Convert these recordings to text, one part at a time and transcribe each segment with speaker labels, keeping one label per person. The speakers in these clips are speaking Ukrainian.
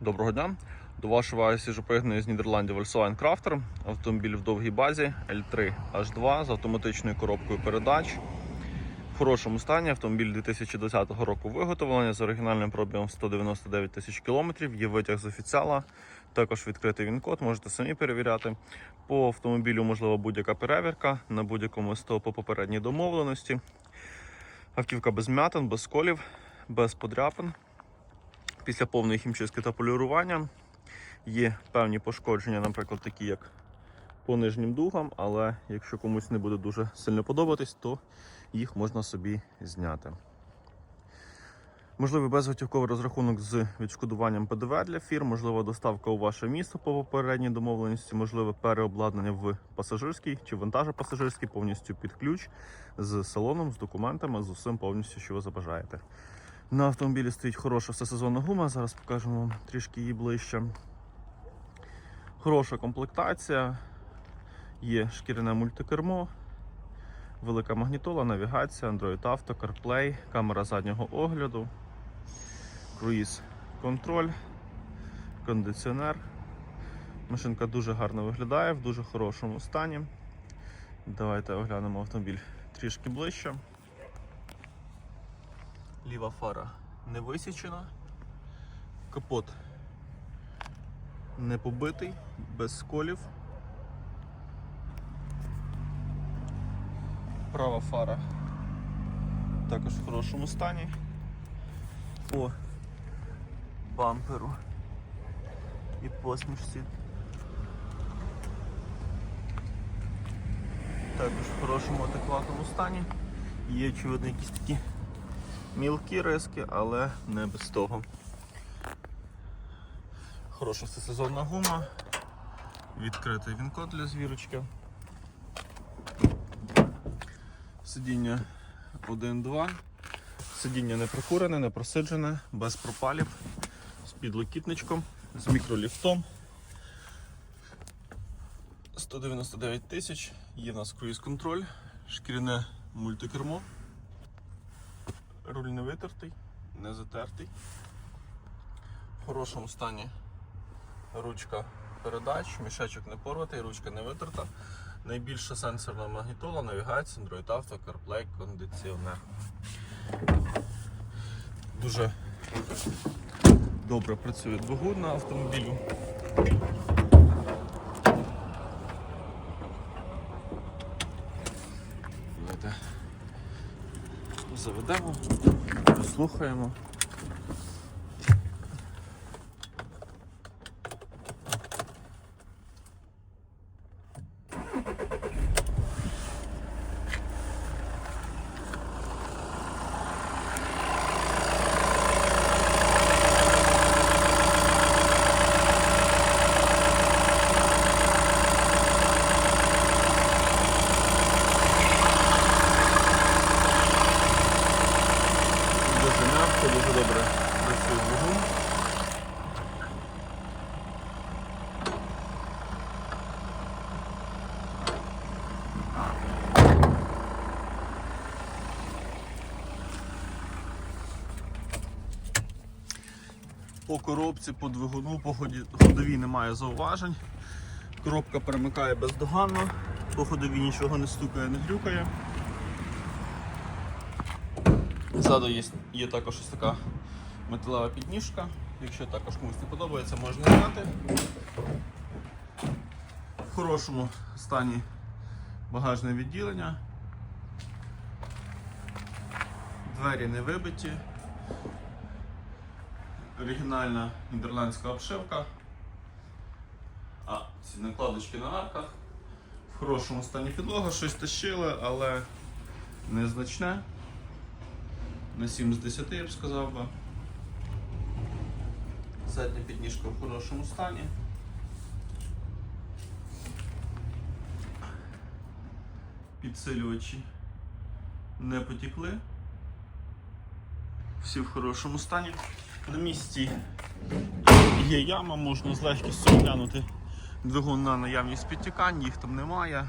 Speaker 1: Доброго дня. До вашої уваги свіжопригнаний з Нідерландів Volkswagen Crafter. Автомобіль в довгій базі L3 H2 з автоматичною коробкою передач. В хорошому стані автомобіль 2020 року виготовлення з оригінальним пробігом 199 тисяч кілометрів. Є витяг з офіціала, також відкритий він-код, можете самі перевіряти. По автомобілю можлива будь-яка перевірка на будь-якому СТО по попередній домовленості. Автівка без м'ятин, без сколів, без подряпин. Після повної хімчистки та полірування є певні пошкодження, наприклад, такі як по нижнім дугам, але якщо комусь не буде дуже сильно подобатись, то їх можна собі зняти. Можливий безготівковий розрахунок з відшкодуванням ПДВ для фірм, можлива доставка у ваше місто по попередній домовленості, можливе переобладнання в пасажирський чи вантажопасажирський повністю під ключ з салоном, з документами, з усім повністю, що ви забажаєте. На автомобілі стоїть хороша всесезонна гума, зараз покажемо вам трішки її ближче. Хороша комплектація, є шкіряне мультикермо, велика магнітола, навігація, Android Auto, CarPlay, камера заднього огляду, круїз контроль, кондиціонер. Машинка дуже гарно виглядає, в дуже хорошому стані. Давайте оглянемо автомобіль трішки ближче. Ліва фара не висічена. Капот не побитий, без сколів. Права фара також в хорошому стані. По бамперу і посмішці. Також в хорошому адекватному стані. Є очевидно якісь такі мілкі риски, але не без того. Хороша всесезонна гума, відкритий він-код для звірочки. Сидіння 1-2. Сидіння не прокурене, не просиджене, без пропалів, з підлокітничком, з мікроліфтом. 199 тисяч, є в нас круїз контроль, шкіряне мультикермо. Руль не витертий, не затертий. В хорошому стані ручка передач, мішечок не порватий, ручка не витерта. Найбільша сенсорна магнітола, навігація, Android Auto, CarPlay, кондиціонер. Дуже добре працює двигун на автомобілю. Давайте заведемо, послухаємо. Дуже м'яко, дуже добре працює двигун. По коробці, по двигуну, по ходовій немає зауважень. Коробка перемикає бездоганно, по ходовій нічого не стукає, не глюкає. Ззаду є, є також ось така металева підніжка. Якщо також комусь не подобається, можна зняти. В хорошому стані багажне відділення. Двері не вибиті. Оригінальна нідерландська обшивка. А, ці накладочки на арках. В хорошому стані підлога, щось тащили, але незначне. На 7 з 10 я б сказав би. Задня підніжка в хорошому стані. Підсилювачі не потікли. Всі в хорошому стані. На місці є яма, можна з легкістю оглянути двигун на наявність підтікань, їх там немає.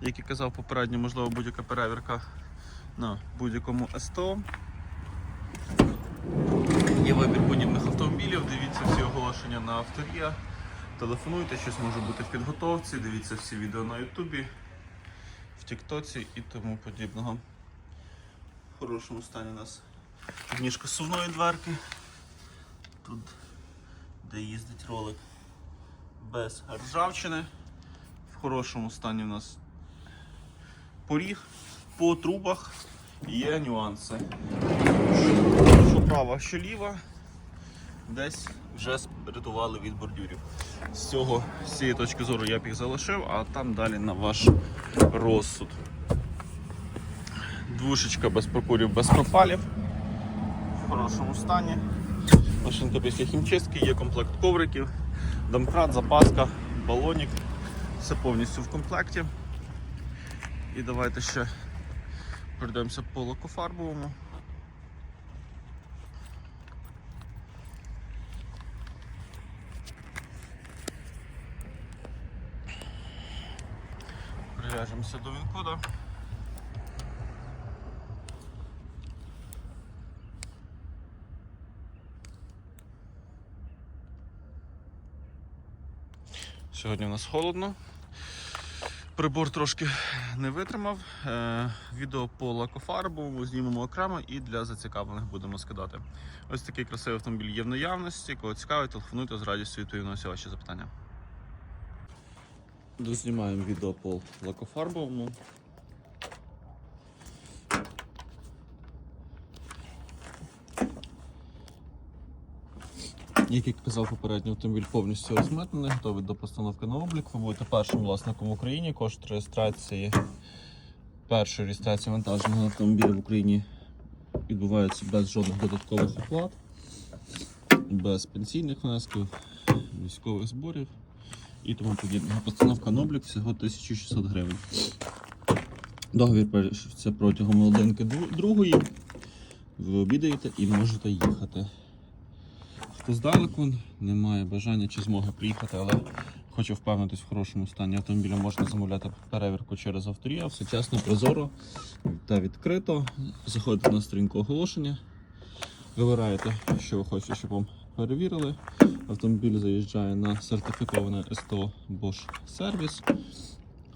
Speaker 1: Як і казав попередньо, можливо будь-яка перевірка на будь-якому СТО. Є вибір подібних автомобілів, дивіться всі оголошення на авторія. Телефонуйте, щось може бути в підготовці. Дивіться всі відео на Ютубі, в Тіктоці і тому подібного. В хорошому стані у нас ніжка сувної дверки. Тут, де їздить ролик без ржавчини. В хорошому стані у нас поріг по трубах є нюанси. Що права, що ліва, десь вже рятували від бордюрів. З цього, з цієї точки зору я б їх залишив, а там далі на ваш розсуд. Двушечка без прокурів, без пропалів. В хорошому стані. Машинка після хімчистки, є комплект ковриків, домкрат, запаска, балонік. Все повністю в комплекті. І давайте ще пройдемося по лакофарбовому. Прив'яжемося до вінкода. Сьогодні у нас холодно. Прибор трошки не витримав. Е, Відео по лакофарбовому знімемо окремо і для зацікавлених будемо скидати. Ось такий красивий автомобіль є в наявності. Кого цікавить, телефонуйте з радістю відповім на всі ваші запитання. Дознімаємо відео по лакофарбовому. Як я казав, попередній автомобіль повністю розмитнений, готовий до постановки на облік. Ви будете першим власником в Україні. Кошт реєстрації першої реєстрації вантажного автомобіля в Україні відбувається без жодних додаткових оплат, без пенсійних внесків, військових зборів і тому подібного. Постановка на облік всього 1600 гривень. Договір першився протягом годинки другої. Ви обідаєте і можете їхати. Хто здалеку не має бажання чи змоги приїхати, але хоче впевнитись в хорошому стані автомобіля, можна замовляти перевірку через авторія. Все чесно, прозоро та відкрито. Заходите на сторінку оголошення, вибираєте, що ви хочете, щоб вам перевірили. Автомобіль заїжджає на сертифіковане СТО Bosch Service.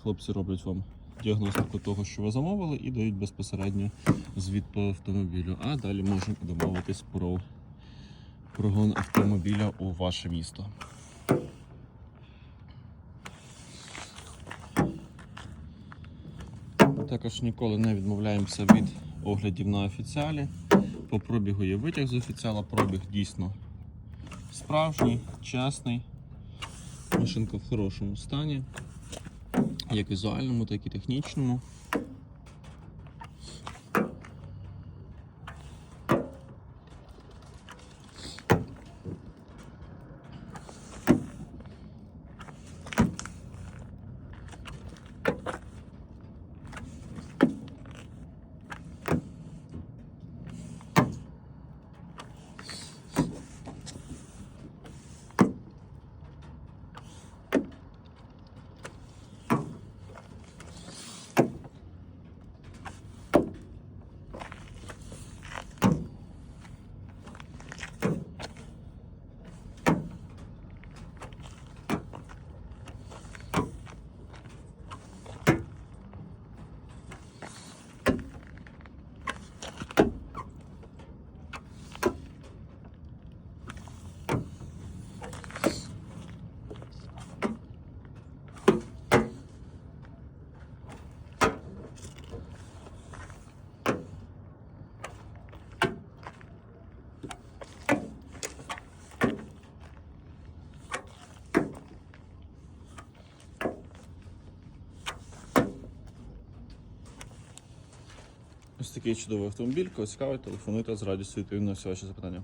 Speaker 1: Хлопці роблять вам діагностику того, що ви замовили, і дають безпосередньо звіт по автомобілю. А далі можемо домовитись про прогон автомобіля у ваше місто. Також ніколи не відмовляємося від оглядів на офіціалі. По пробігу є витяг з офіціала, пробіг дійсно справжній, чесний. Машинка в хорошому стані, як візуальному, так і технічному. Ось такий чудовий автомобіль. Кого цікавить, телефонуйте з радістю відповім на всі ваші запитання.